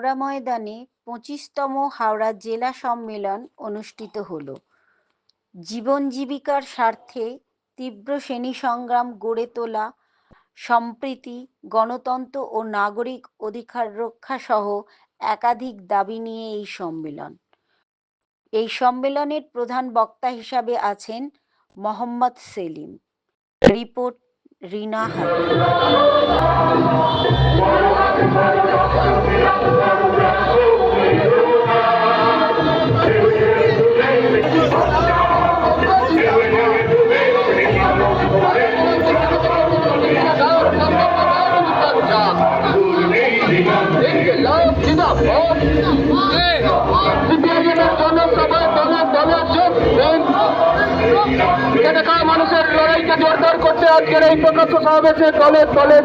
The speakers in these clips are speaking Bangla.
হাওড়া ময়দানে পঁচিশতম হাওড়া জেলা সম্মেলন অনুষ্ঠিত হল। জীবন জীবিকার স্বার্থে তীব্র শ্রেণি সংগ্রাম গড়ে তোলা, সম্প্রীতি, গণতন্ত্র ও নাগরিক অধিকার রক্ষা সহ একাধিক দাবি নিয়ে এই সম্মেলন। এই সম্মেলনের প্রধান বক্তা হিসাবে আছেন মোহাম্মদ সেলিম। রিপোর্ট রিনা হালদার এখানকার মানুষের লড়াইকে জোরদার করতে আজকের এই প্রকাশ্য সমাবেশে দলের দলের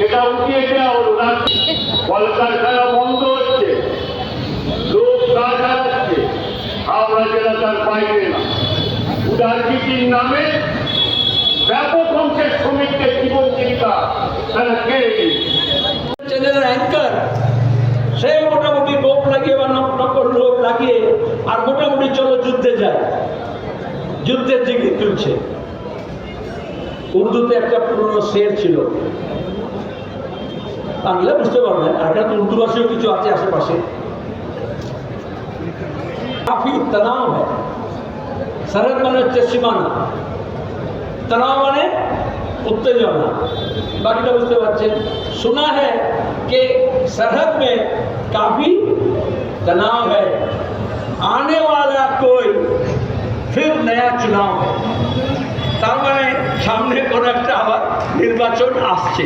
সেটা উঠিয়ে দেওয়া হলো কলকারখানা বন্ধ হচ্ছে। লোক কাজ হারাচ্ছে হাওড়া জেলা তার বাইরে না। উদারনীতির নামে ব্যাপক অংশের শ্রমিকদের জীবন জীবিকা তারা কেড়ে চ্যানেলের অ্যাঙ্কার সে মোটামুটি লোক লাগিয়ে বা নক- নকল লোক লাগিয়ে আর মোটামুটি চলো যুদ্ধে যায়। যুদ্ধের দিকে তুলছে। উর্দুতে একটা পুরনো শের ছিল। বাংলা বুঝতে পারবেন আর একটা তো উর্দু ভাষীয় কিছু আছে আশেপাশে কাফি তনাও হয় সরহদ মানে হচ্ছে সীমানা तनाव माने उत्तेजना बाकी बुझते बच्चे सुना है कि सरहद में काफी तनाव है आने वाला कोई फिर नया चुनाव है তার মানে সামনে কোন একটা আবার নির্বাচন আসছে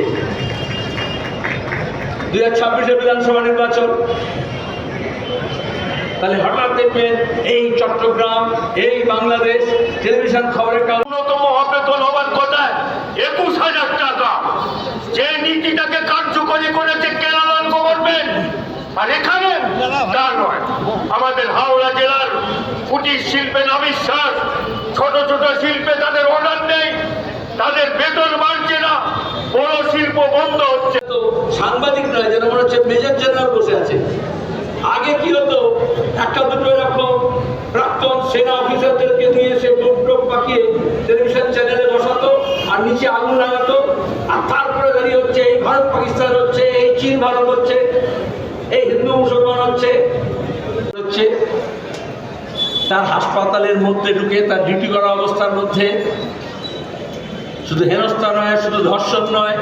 দুই হাজার ছাব্বিশে বিধানসভা নির্বাচন। তাহলে হঠাৎ দেখবেন এই চট্টগ্রাম, এই বাংলাদেশ টেলিভিশন খবরের কাগজ ন্যূনতম বেতন হবার কথায় একুশ হাজার টাকা। যে নীতিটাকে কার্যকরী করেছে কেরালার গভর্নমেন্ট আর এখানে তা নয়। আমাদের হাওড়া জেলার কুটির শিল্পে নাবিশ্বাস, ছোট ছোট শিল্পে তাদের অর্ডার নেই, তাদের বেতন বাড়ছে না, বড় শিল্প বন্ধ হচ্ছে। তো সাংবাদিক নয়, যেন মনে হচ্ছে মেজর জেনারেল বসে আছে। আগে কি হতো, একটা দুটো এরকম প্রাক্তন সেনা অফিসারদেরকে নিয়ে এসে বুক টোপ পাকিয়ে টেলিভিশন চ্যানেলে বসাতো, আর নিচে আগুন লাগাতো, আর তারপরে দাঁড়িয়ে হচ্ছে, এই ভারত পাকিস্তান হচ্ছে, এই চীন ভারত হচ্ছে, এই হিন্দু মুসলমান হচ্ছে। হচ্ছে, তার হাসপাতালের মধ্যে ঢুকে, তার ডিউটি করা অবস্থার মধ্যে। শুধু হেনস্থা নয়, শুধু ধর্ষণ নয়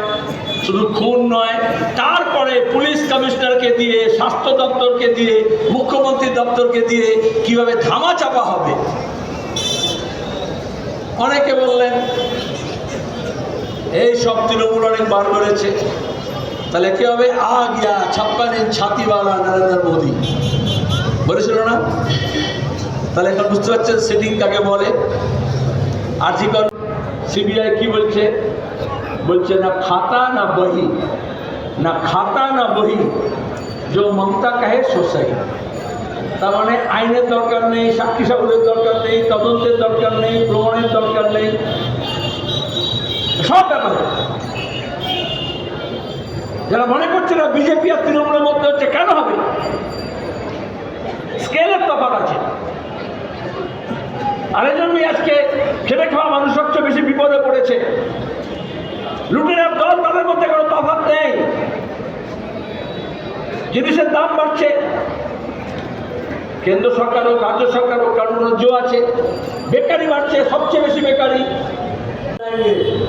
শুধু খুন নয়, তারপরে পুলিশ কমিশনারকে দিয়ে, স্বাস্থ্য দপ্তরকে দিয়ে, মুখ্যমন্ত্রী দপ্তরকে দিয়ে কীভাবে ধামা চাপা হবে? অনেকে বললেন, এই সব তৃণমূল অনেক বার করেছে। তাহলে কি হবে? আ গিয়া ছাপ্পান ছাতিওয়ালা নরেন্দ্র মোদী। বলেছিল না? তাহলে এখন বুঝতে পারছেন সেটিং কাকে বলে? আর্জিকল সিবিআই কি বলছে? বলছে, না খাতা, না বহি। না খাতা, না বহি। যে মমতা কাহে সোসাই তার মানে আইনের দরকার নেই, সাক্ষী সাবুদের দরকার নেই, তদন্তের দরকার নেই, প্রমাণের দরকার নেই। সব ব্যাপারে। যারা মনে করছে না বিজেপি আর তৃণমূলের মধ্যে হচ্ছে, কেন হবে? স্কেলের তফাৎ আছে। আর জন্যই আজকে খেটে খাওয়া মানুষ সবচেয়ে বেশি বিপদে পড়েছে লুটেরার দল তাদের মধ্যে কোনো তফাৎ নেই জিনিসের দাম বাড়ছে। কেন্দ্র সরকার হোক, রাজ্য সরকার হোক কারণ রাজ্য আছে, বেকারি বাড়ছে, সবচেয়ে বেশি বেকারি।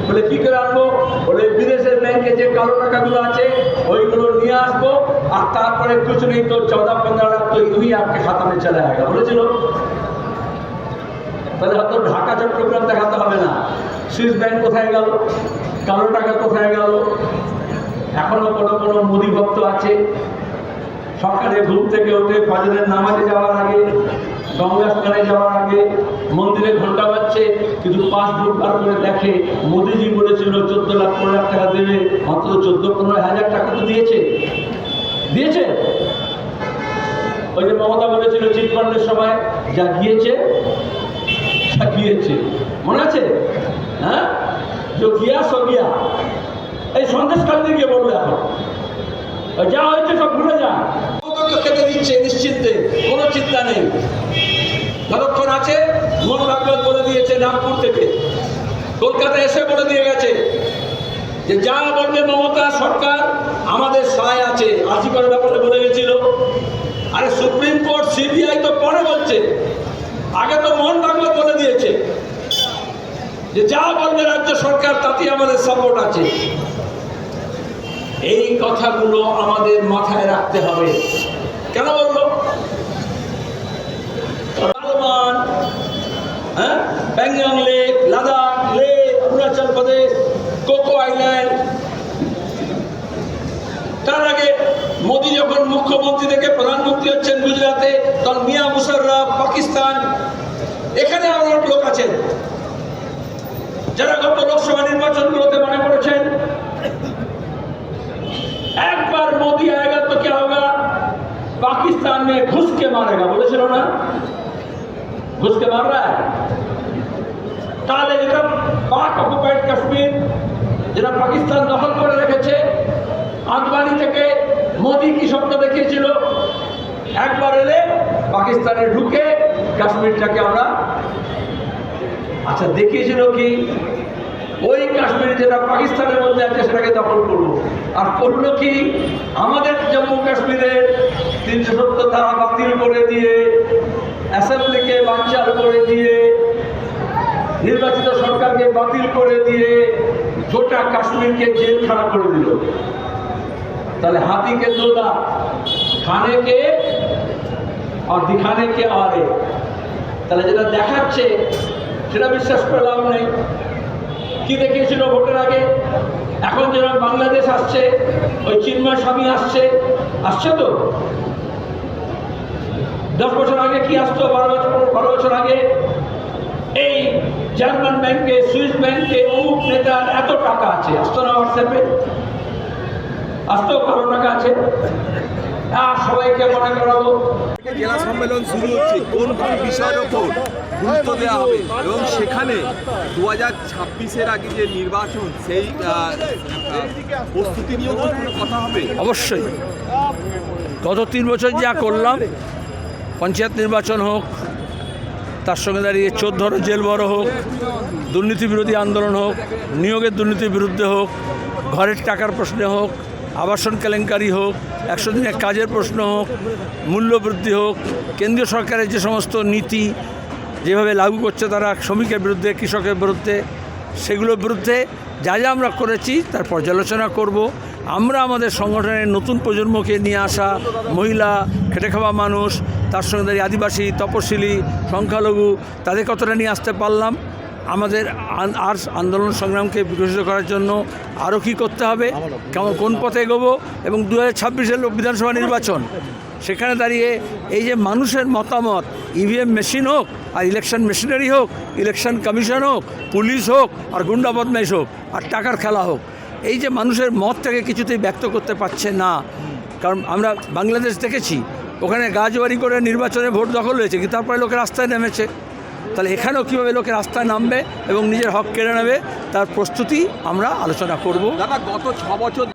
বলে কি করে আনব, বলে বিদেশের ব্যাংকে যে কালো টাকাগুলো আছে, ওইগুলো নিয়ে আসব, আর তারপরে কিছু নেই তো চৌদা পনেরো লাখ তো ইউই আপকে খাতামে চলে আয়গা বলেছিল। তাহলে হয়তো ঢাকা, চট্টগ্রাম দেখাতে হবে না। সুইস ব্যাংক কোথায় গেল? কালো টাকা কোথায় গেল? এখনও কোনো কোনো মুদি ভক্ত আছে। সকালে ঘুম থেকে উঠে ফজরের নামাজে যাওয়ার আগে গঙ্গা স্নানে যাওয়ার আগে মন্দিরে ঘণ্টা বাজছে, কিন্তু পাসবুক বার করে দেখে মোদিজি বলেছিল, চোদ্দ লাখ পনেরো লাখ টাকা দেবে, মাত্র চোদ্দ পনেরো হাজার টাকা তো দিয়েছে। দিয়েছে? ওই যে মমতা বলেছিল, চিটফান্ডের সময় যা গিয়েছে যা গিয়েছে। মনে আছে? হ্যাঁ? যে গিয়া গিয়া। এই সন্দেশ কালকে গিয়ে বলবে এখন। যা হয়েছে সব ভুলে যা। খেতে দিচ্ছে নিশ্চিন্তে, কোনো চিন্তা নেই। যতক্ষণ আছে, মন ভাগবত বলে দিয়েছে নাগপুর থেকে। কলকাতা এসে বলে দিয়ে গেছে যে যা বলবে মমতা সরকার, আমাদের সহায় আছে। আজি করে ব্যাপারে বলে গেছিল। আরে সুপ্রিম কোর্ট, সিবিআই তো পরে বলছে। আগে তো মোহন ভাগবত বলে দিয়েছে। যে যা বলবে রাজ্য সরকার তাতে আমাদের সাপোর্ট আছে। এই কথাগুলো আমাদের মাথায় রাখতে হবে। কেন বলল লালমান হ্যাঁ? প্যাংয়ং লেক, লাদাখ লে অরুণাচল প্রদেশ, কোকো আইল্যান্ড। তার আগে मारेगा বলেছিল না ঘুষ के मार रहा है তাহলে যেটা পাক অকুপাইড কাশ্মীর যেটা পাকিস্তান দখল করে রেখেছে আদবানি থেকে মোদি কি স্বপ্ন দেখিয়েছিল একবার এলে পাকিস্তানে ঢুকে কাশ্মীরটাকে আমরা আচ্ছা দেখিয়েছিল কি ওই কাশ্মীর যেটা পাকিস্তানের মধ্যে আছে সেটাকে দখল করবো আর করল কি? আমাদের জম্মু কাশ্মীরের তিনশো সত্তর ধারা বাতিল করে দিয়ে, অ্যাসেম্বলিকে বাঞ্চাল করে দিয়ে, নির্বাচিত সরকারকে বাতিল করে দিয়ে গোটা কাশ্মীরকে জেলখানা করে দিল। তাহলে হাতিকে দোদা খানে কে আর দিখানে কে আরে। তাহলে যেটা দেখাচ্ছে, সেটা বিশ্বাস করে লাভ নেই। কি দেখিয়েছিল ভোটের আগে? এখন যারা বাংলাদেশ আসছে, ওই চিন্ময় স্বামী আসছে। আসছে তো? দশ বছর আগে কি আসতো? বারো বছর বারো বছর আগে? এই জার্মান ব্যাংকে, সুইস ব্যাংকে অমুক নেতার এত টাকা আছে। আসতো না হোয়াটসঅ্যাপে? আসতো কারও টাকা আছে? সবাইকে মনে করাবো। জেলা সম্মেলন শুরু হচ্ছে কোন কোন বিষয়ের ওপর গুরুত্ব দেওয়া হবে? এবং সেখানে দু হাজার ছাব্বিশের আগে যে নির্বাচন সেই প্রস্তুতি নিয়েও কোনো কথা হবে? অবশ্যই। গত তিন বছর যা করলাম পঞ্চায়েত নির্বাচন হোক তার সঙ্গে দাঁড়িয়ে চোদ্দ ধরো জেল বড় হোক দুর্নীতি বিরোধী আন্দোলন হোক নিয়োগের দুর্নীতির বিরুদ্ধে হোক ঘরের টাকার প্রশ্নে হোক আবাসন কেলেঙ্কারি হোক একশো দিনের কাজের প্রশ্ন হোক, মূল্যবৃদ্ধি হোক, কেন্দ্রীয় সরকারের যে সমস্ত নীতি যেভাবে লাগু করছে তারা শ্রমিকের বিরুদ্ধে, কৃষকের বিরুদ্ধে, সেগুলোর বিরুদ্ধে যা যা আমরা করেছি তার পর্যালোচনা করব। আমরা আমাদের সংগঠনের নতুন প্রজন্মকে নিয়ে আসা মহিলা, খেটে খাওয়া মানুষ, তার সঙ্গে আদিবাসী, তপশিলি, সংখ্যালঘু, তাদের কতটা নিয়ে আসতে পারলাম। আমাদের আন- আর আন্দোলন সংগ্রামকে বিকশিত করার জন্য আরও কী করতে হবে? কেমন, কোন পথে এগোবো? এবং দু হাজার ছাব্বিশের বিধানসভা নির্বাচন, সেখানে দাঁড়িয়ে এই যে মানুষের মতামত ইভিএম মেশিন হোক আর ইলেকশন মেশিনারি হোক ইলেকশন কমিশন হোক পুলিশ হোক, আর গুন্ডা বদমাইশ হোক, আর টাকার খেলা হোক, এই যে মানুষের মতটাকে কিছুতেই ব্যক্ত করতে পারছে না। কারণ আমরা বাংলাদেশ দেখেছি, ওখানে গাছবাড়ি করে নির্বাচনে ভোট দখল হয়েছে, কিন্তু তারপরে লোকে রাস্তায় নেমেছে। তাহলে এখানেও কীভাবে লোকে রাস্তায় নামবে এবং নিজের হক কেড়ে নেবে, তার প্রস্তুতি আমরা আলোচনা করব। দাদা, গত ছ বছর